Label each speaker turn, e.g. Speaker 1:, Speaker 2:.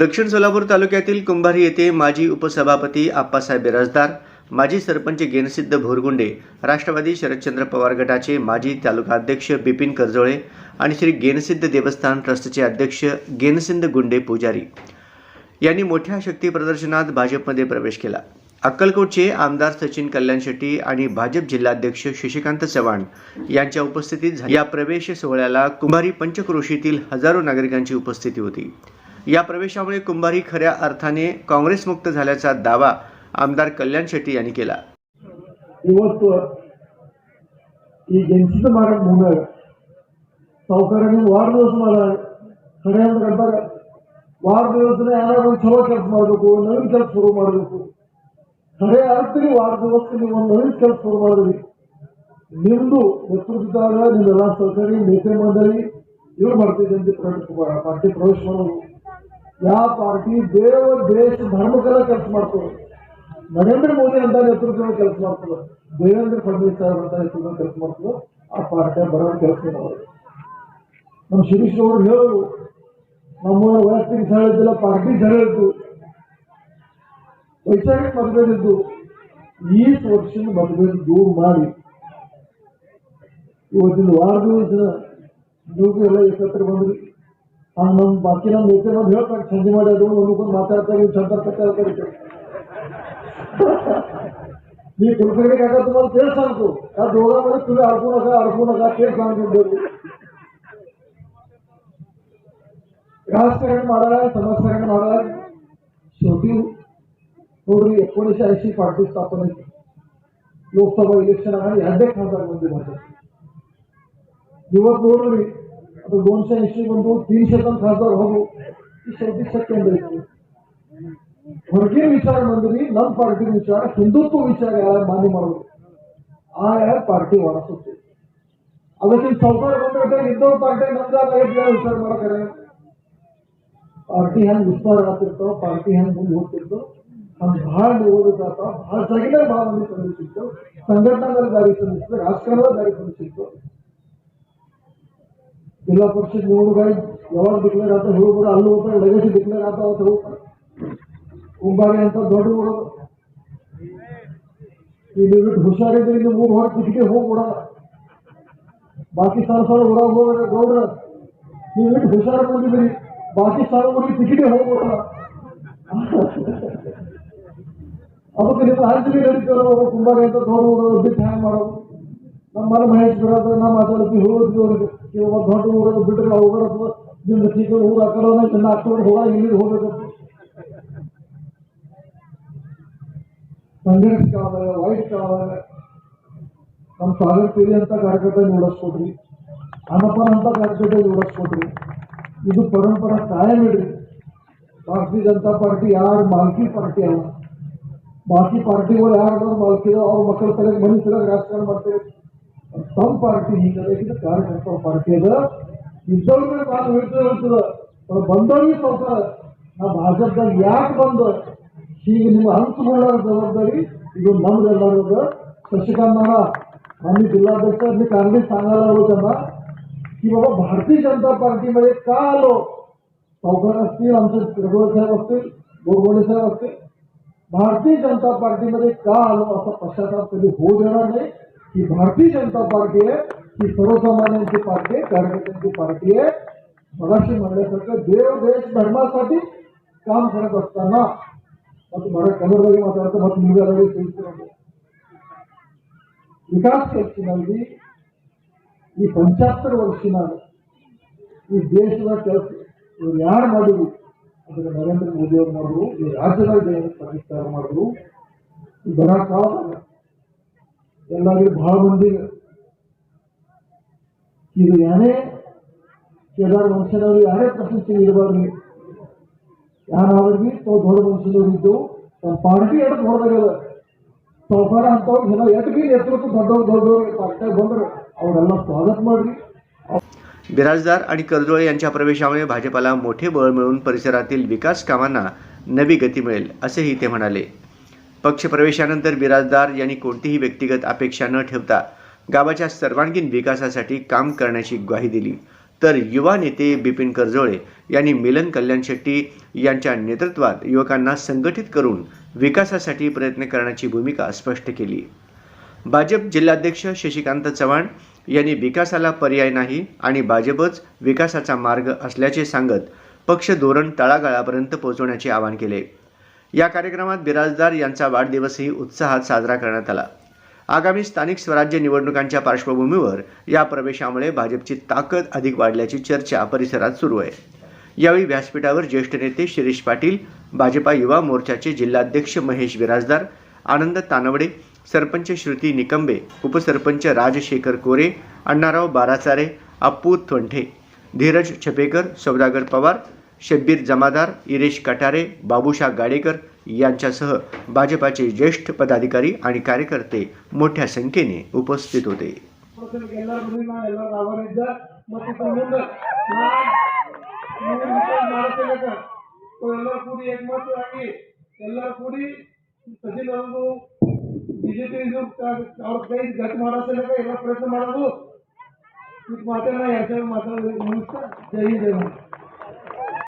Speaker 1: दक्षिण सोलापूर तालुक्यातील कुंभारी येथे माजी उपसभापती आप्पासाहेब बिराजदार माजी सरपंच गेनसिद्ध भोरगुंडे राष्ट्रवादी शरदचंद्र पवार गटाचे माजी तालुका अध्यक्ष बिपिन करजोळे आणि श्री गेनसिद्ध देवस्थान ट्रस्टचे अध्यक्ष गेनसिद्ध गुंडे पुजारी यांनी मोठ्या शक्ती प्रदर्शनात भाजपमध्ये प्रवेश केला. अक्कलकोटचे आमदार सचिन कल्याण शेट्टी आणि भाजप जिल्हाध्यक्ष शशिकांत चव्हाण यांच्या उपस्थितीत या प्रवेश सोहळ्याला कुंभारी पंचक्रोशीतील हजारो नागरिकांची उपस्थिती होती. या प्रवेशामुळे कुंभारी खऱ्या अर्थाने काँग्रेसमुक्त झाल्याचा दावा आमदार कल्याण शेट्टी यांनी केला
Speaker 2: ಇವತ್ತು ಈ ಗೆನ್ಸಿದ ಮಾಡಕ್ ಮುಂದೆ ಸಾವುಕಾರನಿಗೆ ವಾರ ದಿವಸ ಮಾಡ ಕಡೆ ಅಂತ ಕಂಡಾಗ ವಾರ ದಿವಸನೇ ಏನಾದ್ರು ಒಂದು ಚಲೋ ಕೆಲಸ ಮಾಡಬೇಕು ನವೀನ ಕೆಲಸ ಶುರು ಮಾಡಬೇಕು ಕಡೆ ಅರ್ಥಕ್ಕೆ ವಾರ ದಿವಸ ನೀವು ಒಂದು ನವೀನ ಕೆಲಸ ಶುರು ಮಾಡಿದ್ರಿ ನಿಮ್ದು ನೇತೃತ್ವದಾಗ ನಿಮ್ಮೆಲ್ಲ ಸಹಕಾರಿ ನೇತೆ ಮಂಡಳಿ ಇವ್ರು ಮಾಡ್ತಿದ್ದೆ ಅಂತ ಪ್ರವೇಶ ಪಾರ್ಟಿ ಪ್ರವೇಶ ಮಾಡೋದು ಯಾವ ಪಾರ್ಟಿ ದೇವ, ದೇಶ, ಧರ್ಮಕ್ಕೆಲ್ಲ ಕೆಲಸ ಮಾಡ್ತಾರೆ ನರೇಂದ್ರ ಮೋದಿ ಅಂತ ನೇತೃತ್ವದ ಕೆಲಸ ಮಾಡ್ತದೆ. ದೇವೇಂದ್ರ ಫಡ್ನವೀಸ್ ಸಾಹೇಬ್ ಅಂತ ನೇತೃತ್ವದ ಕೆಲಸ ಮಾಡ್ತದೆ. ಆ ಪಾರ್ಟಿ ಬರೋ ಕೆಲಸ ಮಾಡೋದು ನಮ್ಮ ಶಿರೀಶ್ ಅವರು ಹೇಳೋದು ನಮ್ಮ ವೈಯಕ್ತಿಕ ಸಹ ಪಾರ್ಟಿ ಸಹ ಹೇಳಿದ್ದು. ವೈಚಾರಿಕ ಮತಭೇದಿದ್ದು ಈ ವರ್ಷದ ಮತಭೇದ ದೂರ ಮಾಡಿ. ಇವತ್ತಿನ ವಾರ ದಿವಸ ನೀವು ಎಲ್ಲ ಏಕತ್ರ ಬಂದ್ರಿ ಹಂಗ ನಮ್ಮ ಬಾಕಿ ನಮ್ಮ ನೇತೆ ಬಂದು ಹೇಳ್ತಾರೆ ಸಂಜೆ ಮಾಡಿ ಅದು ಒಂದಕ್ಕೊಂದು ಮಾತಾಡ್ತಾರೆ ಚಂದ್ರ ಕಟ್ಟಾಡ್ತಾರೆ मी कुलकर्णी काका तुम्हाला तेच सांगतो त्या दोघांमध्ये तुम्ही अडकू नका अडकू नका तेच सांगतो राजकारण महाराज समाजकारण महाराज शेवटी ನೋಡ್ರಿ एकोणीसशे ऐंशी पार्टी स्थापन आहे लोकसभा इलेक्शन आणि हंड्रेड खासदार मंदी भाजप ಇವತ್ತು ನೋಡ್ರಿ तर दोनशे ऐंशी बनतो तीनशे पण खासदार व्हावं ही शेवटी शक्य नाही विचार मंडळी नॉन पार्टी विचार हिंदुत्व विचार याला मान्य मारलो हा आहे पार्टी वाढत होते. आता ती चौकार बंद हिंदू पार्टी नंतर विचार मला करायला. पार्टी ह्या विस्तार करतो पार्टी ह्या मूलभूत करतो आणि भाग निवडून जाता भार जागीला भाव आम्ही करू शकतो संघटनाला जारी करू शकतो राजकारणाला जारी करू शकतो जिल्हा परिषद निवडणुकाही आहे व्यवहार डिक्लेअर आता हळूहळू आलो होतं लगेच डिक्लेअर आता होत. होता कुंभारे यांचा दडू निवडणूक हुशारी तरी मूळ होत तिकडे हो उडा बाकी सर सर उडा वगैरे गौड निवडणूक हुशार कोणी तरी बाकी सर कोणी तिकडे हो उडा आता तरी आज तुम्ही गणित कुंभारे यांचा दौड उडा विद्युत ठाण मारा ನಮ್ಮ ಮಾತಾಡ್ತೀವಿ ಹೋಗೋದು ಅವ್ರಿಗೆ ಇವಾಗ ದೊಡ್ಡ ಊರಲ್ಲಿ ಬಿಟ್ಟರೆ ಹೋಗೋದು ನಿಮ್ದು ಟಿಕೆಟ್ ಊರು ಆ ಕಡೆ ಚೆನ್ನ ಹಾಕೊಂಡು ಹೋಗ ಇಲ್ಲಿ ಹೋಗ್ಬೇಕು ಕಾಂಗ್ರೆಸ್ ಕಾವಾಗ ವೈಟ್ ಕಾವಾಗ ನಮ್ಮ ಸಾಗರ್ ಪೀಳಿ ಅಂತ ಕಾರ್ಯಕರ್ತ ನೋಡಿಸ್ಕೊಡ್ರಿ ಅನ್ನಪ್ಪನ ಅಂತ ಕಾರ್ಯಕರ್ತ ನೋಡಿಸ್ಕೊಡ್ರಿ ಇದು ಪರಂಪರಾ ಕಾಯಂ ಇಡ್ರಿ ಭಾರತೀಯ ಜನತಾ ಪಾರ್ಟಿ ಯಾರು ಮಾಲ್ಕಿ ಪಾರ್ಟಿ ಅಲ್ಲ ಬಾಕಿ ಪಾರ್ಟಿಗಳು ಯಾರು ಮಾಲ್ಕಿದ ಅವ್ರ ಮಕ್ಕಳ ತಲೆಗೆ ಮನೆ ತಲೆಗೆ ರಾಜಕಾರಣ ಮಾಡ್ತಾರೆ ತಮ್ಮ ಪಾರ್ಟಿ ಹಿಂಗದ ಇದು ಕಾರ್ಯಕರ್ತರ ಪಾರ್ಟಿ ಅದ ಇದ್ದವ್ರಿಗೆ ನಾನು ಹೇಳ್ತಾ ಇರ್ತದ ಬಂದವ್ರಿಗೆ ಸ್ವಲ್ಪ ನಾ ಭಾಜಪದಾಗ ಯಾಕೆ ಬಂದು ಹೀಗೆ ನಿಮ್ಮ ಹಂಚಿಕೊಳ್ಳೋ ಜವಾಬ್ದಾರಿ ಇದು ನಮ್ದೆಲ್ಲರದ शशिकांत आम्ही जिल्हाध्यक्ष मी काँग्रेस सांगायला आलो त्यांना की बाबा भारतीय जनता पार्टीमध्ये का आलो सावकार असतील आमचे रघुवर साहेब असतील गोरगोडे साहेब असतील भारतीय जनता पार्टीमध्ये का आलो असा पश्चाताप कधी होऊ देणार नाही ही भारतीय जनता पार्टी आहे ही सर्वसामान्यांची पार्टी आहे कार्यकर्त्यांची पार्टी आहे मगाशी म्हणल्यासारखं देव देश धर्मासाठी काम करत असताना ಮತ್ತು ಬಹಳ ಕನ್ನಡದಾಗಿ ಮಾತಾಡ್ತಾ ಮತ್ತು ನಿಮಗೆಲ್ಲರಿಗೂ ತಿಳಿಸಿರೋದು ವಿಕಾಸ ಖರ್ಚಿನಲ್ಲಿ ಈ ಪಂಚಾತ್ತರ ವರ್ಷಿನಾಗ ಈ ದೇಶದ ಕೆಲಸ ಇವ್ರು ಯಾರು ಮಾಡಿದ್ರು ಅದಕ್ಕೆ ನರೇಂದ್ರ ಮೋದಿ ಅವರು ಮಾಡಿದ್ರು ಈ ರಾಜ್ಯದಾಗ ಪ್ರತಿಷ್ಠಾನ ಮಾಡಿದ್ರು ಈ ಬರ ಕಾಲದಾಗ ಎಲ್ಲರಿಗೂ ಬಹಳ ಮಂದಿ ಇದು ಏನೇ ಕೇದಾರ ವಂಶದವರು ಯಾರೇ ಪ್ರಶಸ್ತಿ ನೀಡಬಾರ್ದು ಯಾರಾದ್ರೂ ತಾವು ದೊಡ್ಡ ಮನುಷ್ಯನವ್ರು ಇದ್ದು ನಮ್ಮ ಪಾರ್ಟಿ ಎಡಕ್ಕೆ ಹೊಡೆದಾಗದ ಸಾವುಕಾರ ಅಂತವ್ರು ಏನೋ ಎಟ್ ಬಿ ನೇತೃತ್ವ ದೊಡ್ಡವ್ರು ದೊಡ್ಡವ್ರು ಪಾರ್ಟಿಯಾಗ ಬಂದ್ರೆ ಅವರೆಲ್ಲ ಸ್ವಾಗತ ಮಾಡ್ರಿ
Speaker 1: बिराजदार आणि करजोळे यांच्या प्रवेशामुळे भाजपाला मोठे बळ मिळून परिसरातील विकास कामांना नवी गती मिळेल असेही ते म्हणाले पक्षप्रवेशानंतर बिराजदार यांनी कोणतीही व्यक्तिगत अपेक्षा न ठेवता गावाच्या सर्वांगीण विकासासाठी काम करण्याची ग्वाही दिली. तर युवा नेते बिपिन करजोळे यांनी मिलन कल्याण शेट्टी यांच्या नेतृत्वात युवकांना संघटित करून विकासासाठी प्रयत्न करण्याची भूमिका स्पष्ट केली. भाजप जिल्हाध्यक्ष शशिकांत चव्हाण यांनी विकासाला पर्याय नाही आणि भाजपच विकासाचा मार्ग असल्याचे सांगत पक्ष धोरण तळागाळापर्यंत पोहोचवण्याचे आवाहन केले. या कार्यक्रमात बिराजदार यांचा वाढदिवसही उत्साहात साजरा करण्यात आला. आगामी स्थानिक स्वराज्य निवडणुकांच्या पार्श्वभूमीवर या प्रवेशामुळे भाजपची ताकद अधिक वाढल्याची चर्चा परिसरात सुरू आहे. यावेळी व्यासपीठावर ज्येष्ठ नेते शिरीष पाटील भाजपा युवा मोर्चाचे जिल्हाध्यक्ष महेश बिराजदार आनंद तानवडे सरपंच श्रुती निकंबे उपसरपंच राजशेखर कोरे अण्णाराव बाराचारे अप्पू थोंठे धीरज छपेकर सौदागर पवार शब्बीर जमादार इरेश कटारे बाबूशा गाडेकर यांच्यासह भाजपाचे ज्येष्ठ पदाधिकारी आणि कार्यकर्ते मोठ्या संख्येने उपस्थित होते
Speaker 2: ಎಲ್ಲರ ಮುಂದಿನ ಎಲ್ಲರ ಅವರಿದ್ದ ಮತ್ತು ಇದ್ರ ಮುಂದೆ ನಾವು ನೀವು ಮಾಡ್ತಿಲ್ಲಕ ಎಲ್ಲರೂ ಕೂಡಿ ಏಕಮತ್ತು ಆಗಿ ಎಲ್ಲರೂ ಕೂಡಿ ಸಚಿನ್ ಒಂದು ಬಿಜೆಪಿ ಅವ್ರ ಕೈ ಗಟ್ಟಿ ಮಾಡಿಸಲಿಕ್ಕೆ ಎಲ್ಲ ಪ್ರಯತ್ನ ಮಾಡೋದು ಇದು ಮಾತನ್ನ ಎರಡು ಮಾತಾಡೋದು ನಮಸ್ಕಾರ ಜೈ ಹಿಂದ್ ಜೈ ಭಾರತ್